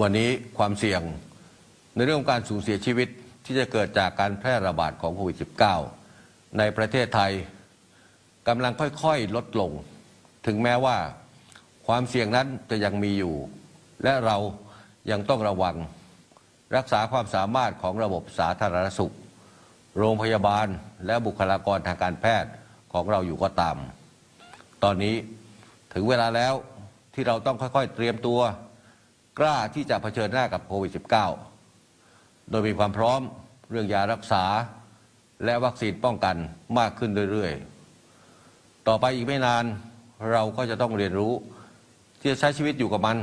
วันนี้ความเสี่ยงในเรื่องของการสูญเสียชีวิตที่จะเกิดจากการแพร่ระบาดของโควิด -19 ในประเทศไทยกำลังค่อยๆ ลดลง ถึงแม้ว่าความเสี่ยงนั้นจะยังมีอยู่ และเรายังต้องระวัง รักษาความสามารถของระบบสาธารณสุข โรงพยาบาลและบุคลากรทางการแพทย์ของเราอยู่ก็ตาม ตอนนี้ถึงเวลาแล้วที่เราต้องค่อยๆ เตรียมตัว กล้าที่จะเผชิญหน้ากับโควิด -19 โดยมีความพร้อมเรื่องยารักษา และวัคซีนป้องกันมากขึ้นเรื่อยๆ ต่อไปอีกไม่นานเราก็จะต้องเรียนรู้ ที่จะใช้ชีวิตอยู่กับมัน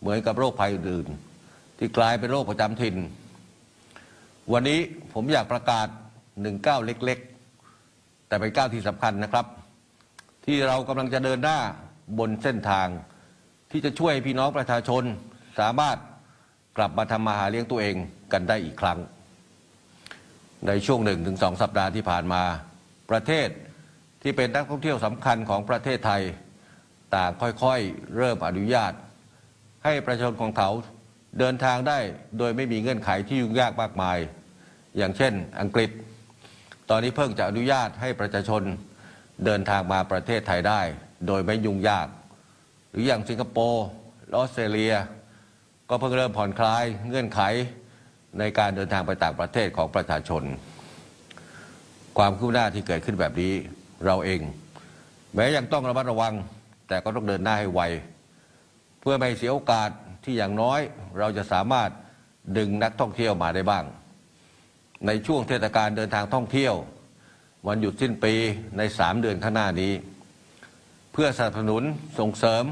เหมือนกับโรคภัยอื่นๆที่กลายเป็นโรคประจำถิ่น วันนี้ผมอยากประกาศหนึ่งก้าเล็กๆ แต่เป็นก้าวที่สำคัญนะครับ ที่เรากำลังจะเดินหน้าบนเส้นทางที่จะช่วยพี่น้องประชาชน สามารถกลับมาทำมาหาเลี้ยงตัวเองกันได้อีกครั้ง ในช่วงหนึ่งถึงสองสัปดาห์ที่ผ่านมา ประเทศที่เป็นนักท่องเที่ยวสำคัญของประเทศไทย ต่างค่อยๆ เริ่มอนุญาต ให้ประชาชนของเขาเดินทางได้โดยไม่มีเงื่อนไขที่ยุ่งยากมากมาย อย่างเช่น อังกฤษ ตอนนี้เพิ่งจะอนุญาตให้ประชาชนเดินทางมาประเทศไทยได้ โดยไม่ยุ่งยาก หรืออย่างสิงคโปร์ออสเตรเลีย ก็เพิ่งเริ่มผ่อนคลายเงื่อนไขในการเดินทางไปต่างประเทศของประชาชน ความคืบหน้าที่เกิดขึ้นแบบนี้เราเอง แม้ยังต้องระมัดระวัง แต่ก็ต้องเดินหน้าให้ไว เพื่อไม่เสียโอกาสที่อย่างน้อย เราจะสามารถดึงนักท่องเที่ยวมาได้บ้าง ในช่วงเทศกาลเดินทางท่องเที่ยว วันหยุดสิ้นปีในสามเดือนข้างหน้านี้ เพื่อสนับสนุนส่งเสริม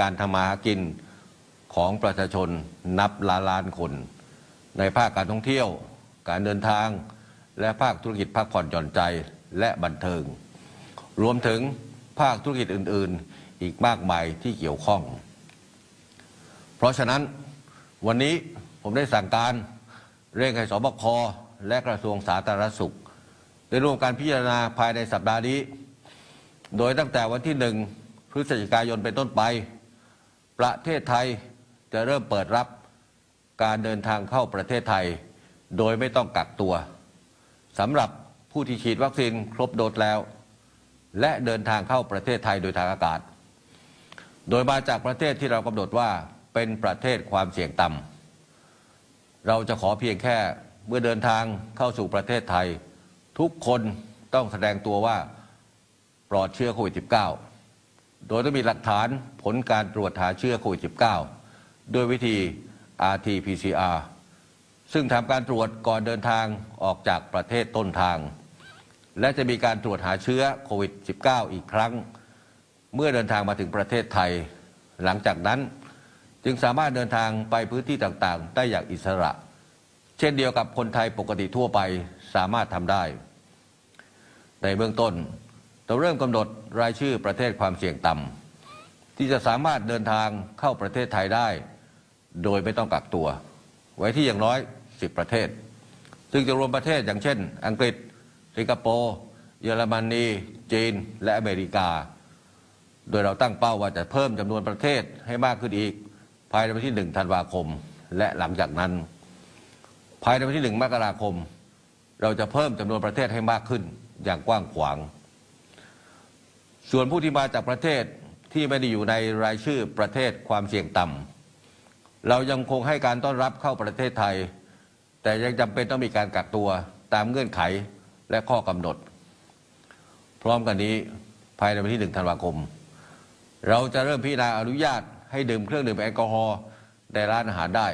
การทำมาหากิน ของประชาชนนับล้านล้านคน ในภาคการท่องเที่ยว การเดินทาง และภาคธุรกิจพักผ่อนหย่อนใจและบันเทิง รวมถึงภาคธุรกิจอื่น ๆ อีกมากมายที่เกี่ยวข้อง เพราะฉะนั้นวันนี้ผมได้สั่งการเร่งให้สบคและกระทรวงสาธารณสุข ได้ร่วมการพิจารณาภายในสัปดาห์นี้ โดยตั้งแต่วันที่หนึ่งพฤศจิกายนเป็นต้นไป ประเทศไทย จะเริ่มเปิดรับการเดินทางเข้าประเทศไทย โดยไม่ต้องกักตัวสำหรับผู้ที่ฉีดวัคซีนครบโดสแล้ว และเดินทางเข้าประเทศไทยโดยทางอากาศ โดยมาจากประเทศที่เรากำหนดว่าเป็นประเทศความเสี่ยงต่ำเราจะขอเพียงแค่เมื่อเดินทางเข้าสู่ประเทศไทย ทุกคนต้องแสดงตัวว่าปลอดเชื้อโควิด -19 โดยต้องมีหลักฐานผลการตรวจหาเชื้อโควิด -19 ด้วยวิธี RT-PCR ซึ่งทำการตรวจก่อนเดินทางออกจากประเทศต้นทาง และจะมีการตรวจหาเชื้อโควิด -19 อีกครั้ง เมื่อเดินทางมาถึงประเทศไทย หลังจากนั้นจึงสามารถเดินทางไปพื้นที่ต่างๆ ได้อย่างอิสระ เช่นเดียวกับคนไทยปกติทั่วไปสามารถทำได้ ในเบื้องต้นเราเริ่มกำหนดรายชื่อประเทศความเสี่ยงต่ำที่จะสามารถเดินทางเข้าประเทศไทยได้ โดยไม่ต้องกักตัว ไว้ที่อย่างน้อย 10 ประเทศ ซึ่งจะรวมประเทศอย่างเช่น อังกฤษ สิงคโปร์ เยอรมนี จีน และอเมริกา โดยเราตั้งเป้าว่าจะเพิ่มจำนวนประเทศให้มากขึ้นอีก ภายในวันที่ 1 ธันวาคม และหลังจากนั้น ภายในวันที่ 1 มกราคม เราจะเพิ่มจำนวนประเทศให้มากขึ้นอย่างกว้างขวาง ส่วนผู้ที่มาจากประเทศที่ไม่ได้อยู่ในรายชื่อประเทศความเสี่ยงต่ำ เรายังคงให้การต้อนรับเข้าประเทศไทย แต่ยังจำเป็นต้องมีการกักตัวตามเงื่อนไขและข้อกำหนด พร้อมกันนี้ภายในวันที่ 1 ธันวาคม เราจะเริ่มพิจารณาอนุญาตให้ดื่มเครื่องดื่มแอลกอฮอล์ในร้านอาหารได้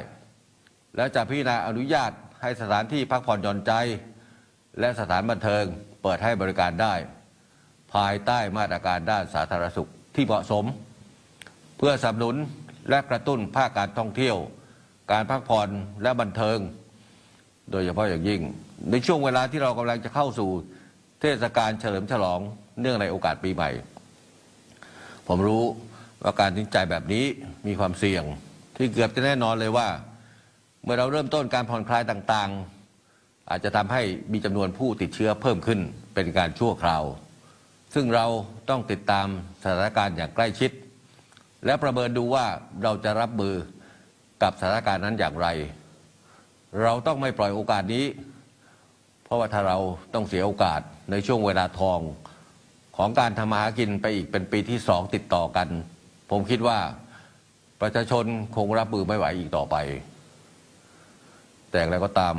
และจะพิจารณาอนุญาตให้สถานที่พักผ่อนหย่อนใจ และสถานบันเทิงเปิดให้บริการได้ ภายใต้มาตรการด้านสาธารณสุขที่เหมาะสม เพื่อสนับสนุน และกระตุ้นภาคการท่องเที่ยว การพักผ่อนและบันเทิง โดยเฉพาะอย่างยิ่ง ในช่วงเวลาที่เรากำลังจะเข้าสู่เทศกาลเฉลิมฉลองเนื่องในโอกาสปีใหม่ ผมรู้ว่าการตัดสินใจแบบนี้มีความเสี่ยงที่เกือบจะแน่นอนเลยว่า เมื่อเราเริ่มต้นการผ่อนคลายต่างๆ อาจจะทำให้มีจำนวนผู้ติดเชื้อเพิ่มขึ้นเป็นการชั่วคราว ซึ่งเราต้องติดตามสถานการณ์อย่างใกล้ชิด และประเมินดูว่าเราจะรับมือกับสถานการณ์นั้นอย่างไร เราต้องไม่ปล่อยโอกาสนี้ เพราะว่าถ้าเราต้องเสียโอกาสในช่วงเวลาทองของการทำมาหากินไปอีกเป็นปีที่สองติดต่อกัน ผมคิดว่าประชาชนคงรับมือไม่ไหวอีกต่อไป แต่อย่างไรก็ตาม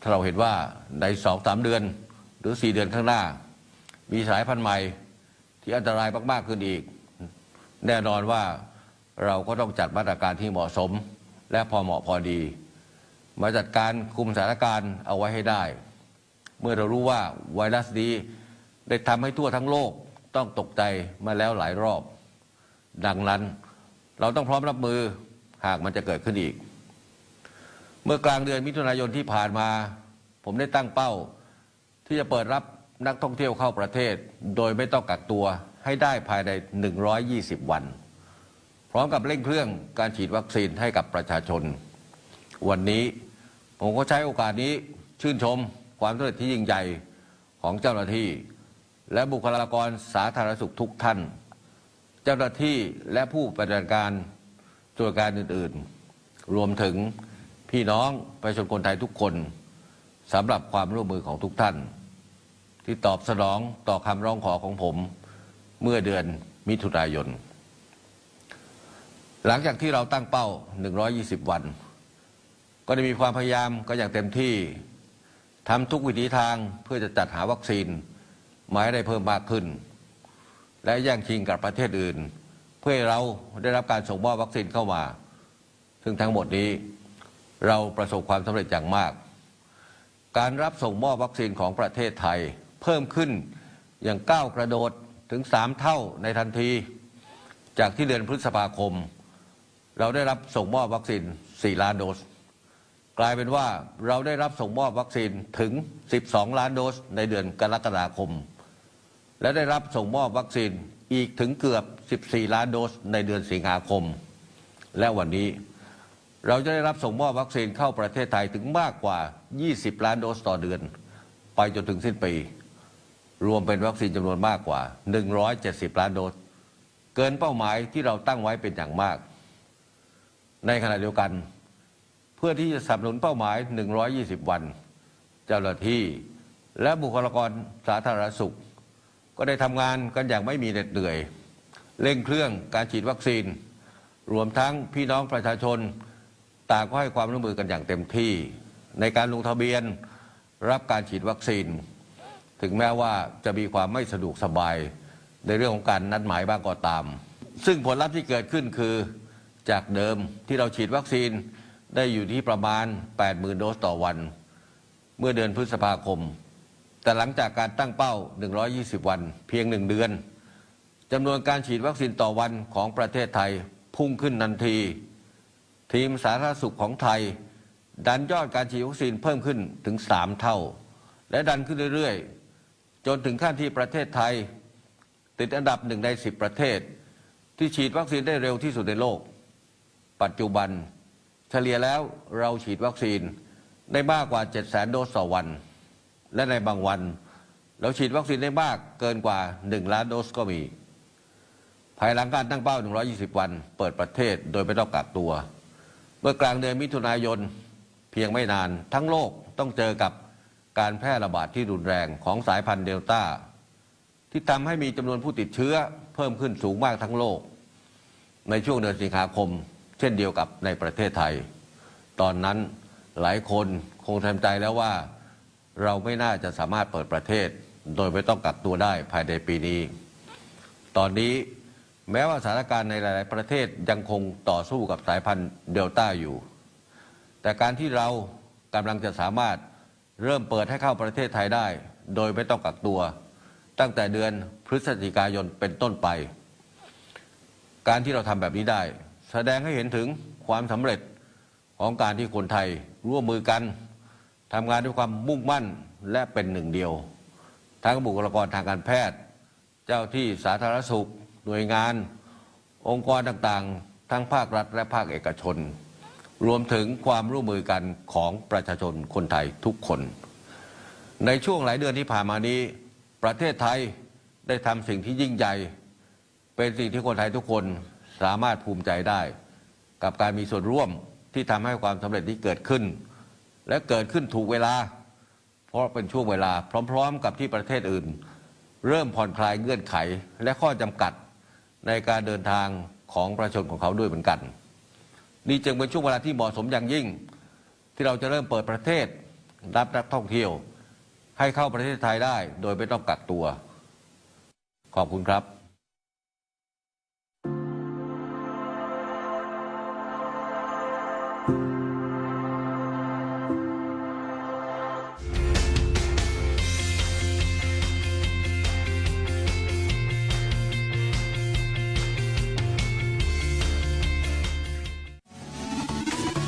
ถ้าเราเห็นว่าในสองสามเดือน หรือสี่เดือนข้างหน้า มีสายพันธุ์ใหม่ที่อันตรายมาก ๆ ขึ้นอีก แน่นอนว่าเราก็ต้องจัดมาตรการที่เหมาะสม และพอเหมาะพอดี มาจัดการคุมสถานการณ์เอาไว้ให้ได้ เมื่อเรารู้ว่าไวรัสนี้ได้ทำให้ทั่วทั้งโลกต้องตกใจมาแล้วหลายรอบ ดังนั้นเราต้องพร้อมรับมือหากมันจะเกิดขึ้นอีก เมื่อกลางเดือนมิถุนายนที่ผ่านมา ผมได้ตั้งเป้า ที่จะเปิดรับนักท่องเที่ยวเข้าประเทศ โดยไม่ต้องกักตัว ให้ได้ภายใน 120 วัน พร้อมกับเร่งเครื่องการฉีดวัคซีนให้กับประชาชน วันนี้ผมก็ใช้โอกาสนี้ชื่นชมความสำเร็จที่ยิ่งใหญ่ของเจ้าหน้าที่ และบุคลากรสาธารณสุขทุกท่าน เจ้าหน้าที่และผู้ปฏิบัติการส่วนการอื่นๆ รวมถึงพี่น้องประชาชนคนไทยทุกคนสำหรับความร่วมมือของทุกท่าน ที่ตอบสนองต่อคำร้องขอของผม เมื่อเดือนมิถุนายน หลังจากที่เราตั้งเป้า 120 วัน ก็ได้มีความพยายามก็อย่างเต็มที่ทำทุกวิถีทางเพื่อจะจัดหาวัคซีนมาให้ได้เพิ่มมากขึ้น และแย่งชิงกับประเทศอื่น เพื่อให้เราได้รับการส่งมอบวัคซีนเข้ามา ซึ่งทั้งหมดนี้เราประสบความสำเร็จอย่างมาก การรับส่งมอบวัคซีนของประเทศไทย เพิ่มขึ้นอย่างก้าวกระโดด ถึง 3 เท่าในทันที จากที่เดือนพฤษภาคม เราได้รับส่งมอบวัคซีน 4 ล้านโดส กลายเป็นว่าเราได้รับส่งมอบวัคซีนถึง 12 ล้านโดสในเดือนกรกฎาคม และได้รับส่งมอบวัคซีนอีกถึงเกือบ 14 ล้านโดสในเดือนสิงหาคม และวันนี้เราจะได้รับส่งมอบวัคซีนเข้าประเทศไทยถึงมากกว่า 20 ล้านโดสต่อเดือน ไปจนถึงสิ้นปี รวมเป็นวัคซีนจำนวนมากกว่า 170 ล้านโดส เกินเป้าหมายที่เราตั้งไว้เป็นอย่างมาก ในขณะเดียวกัน เพื่อที่จะสนับสนุนเป้าหมาย 120 วัน เจ้าหน้าที่ และบุคลากรสาธารณสุข ก็ได้ทำงานกันอย่างไม่มีเหน็ดเหนื่อย เร่งเครื่องการฉีดวัคซีน รวมทั้งพี่น้องประชาชน ต่างก็ให้ความร่วมมือกันอย่างเต็มที่ ในการลงทะเบียนรับการฉีดวัคซีน ถึงแม้ว่าจะมีความไม่สะดวกสบายในเรื่องของการนัดหมายบ้างก็ตาม ซึ่งผลลัพธ์ที่เกิดขึ้นคือจากเดิมที่เราฉีดวัคซีนได้อยู่ที่ประมาณ 80,000 โดสต่อวัน เมื่อเดือนพฤษภาคม แต่หลังจากการตั้งเป้า 120 วัน เพียงหนึ่งเดือนจำนวนการฉีดวัคซีนต่อวันของประเทศไทยพุ่งขึ้นทันที ทีมสาธารณสุขของไทย ดันยอดการฉีดวัคซีนเพิ่มขึ้นถึง 3 เท่า และดันขึ้นเรื่อยๆ จนถึงขั้นที่ประเทศไทย ติดอันดับหนึ่งใน10ประเทศ ที่ฉีดวัคซีนได้เร็วที่สุดในโลก ปัจจุบันเฉลี่ยแล้วเราฉีดวัคซีนได้มากกว่า7 0 0 0 0 0โดสต่อวัน และในบางวัน เราฉีดวัคซีนได้มากเกินกว่า 1 ล้านโดสก็มี ภายหลังการตั้งเป้า 120 วัน เปิดประเทศโดยไม่ต้องกักตัว เมื่อกลางเดือนมิถุนายนเพียงไม่นาน ทั้งโลกต้องเจอกับ การแพร่ระบาดที่รุนแรงของสายพันธุ์เดลต้า ที่ทำให้มีจำนวนผู้ติดเชื้อเพิ่มขึ้นสูงมากทั้งโลก ในช่วงเดือนสิงหาคม เช่นเดียวกับในประเทศไทย ตอนนั้นหลายคนคงทำใจแล้วว่า เราไม่น่าจะสามารถเปิดประเทศ โดยไม่ต้องกักตัวได้ภายในปีนี้ ตอนนี้แม้ว่าสถานการณ์ในหลาย ๆ ประเทศยังคงต่อสู้กับสายพันธุ์เดลต้าอยู่ แต่การที่เรากำลังจะสามารถ เริ่มเปิดให้เข้าประเทศไทยได้ โดยไม่ต้องกักตัว ตั้งแต่เดือนพฤศจิกายนเป็นต้นไป การที่เราทำแบบนี้ได้ แสดงให้เห็นถึงความสำเร็จของการที่คนไทยร่วมมือกันทำงานด้วยความมุ่งมั่นและเป็นหนึ่งเดียว ทั้งบุคลากรทางการแพทย์ เจ้าที่สาธารณสุข หน่วยงาน องค์กรต่างๆ ทั้งภาครัฐและภาคเอกชน รวมถึงความร่วมมือกันของประชาชนคนไทยทุกคน ในช่วงหลายเดือนที่ผ่านมานี้ ประเทศไทยได้ทำสิ่งที่ยิ่งใหญ่ เป็นสิ่งที่คนไทยทุกคนสามารถภูมิใจได้ กับการมีส่วนร่วมที่ทำให้ความสำเร็จนี้เกิดขึ้น และเกิดขึ้นถูกเวลา เพราะเป็นช่วงเวลาพร้อม ๆ กับที่ประเทศอื่น เริ่มผ่อนคลายเงื่อนไขและข้อจำกัดในการเดินทางของประชาชนของเขาด้วยเหมือนกัน นี่จึงเป็นช่วงเวลาที่เหมาะสมอย่างยิ่ง ที่เราจะเริ่มเปิดประเทศรับนักท่องเที่ยว ให้เข้าประเทศไทยได้ โดยไม่ต้องกักตัว ขอบคุณครับ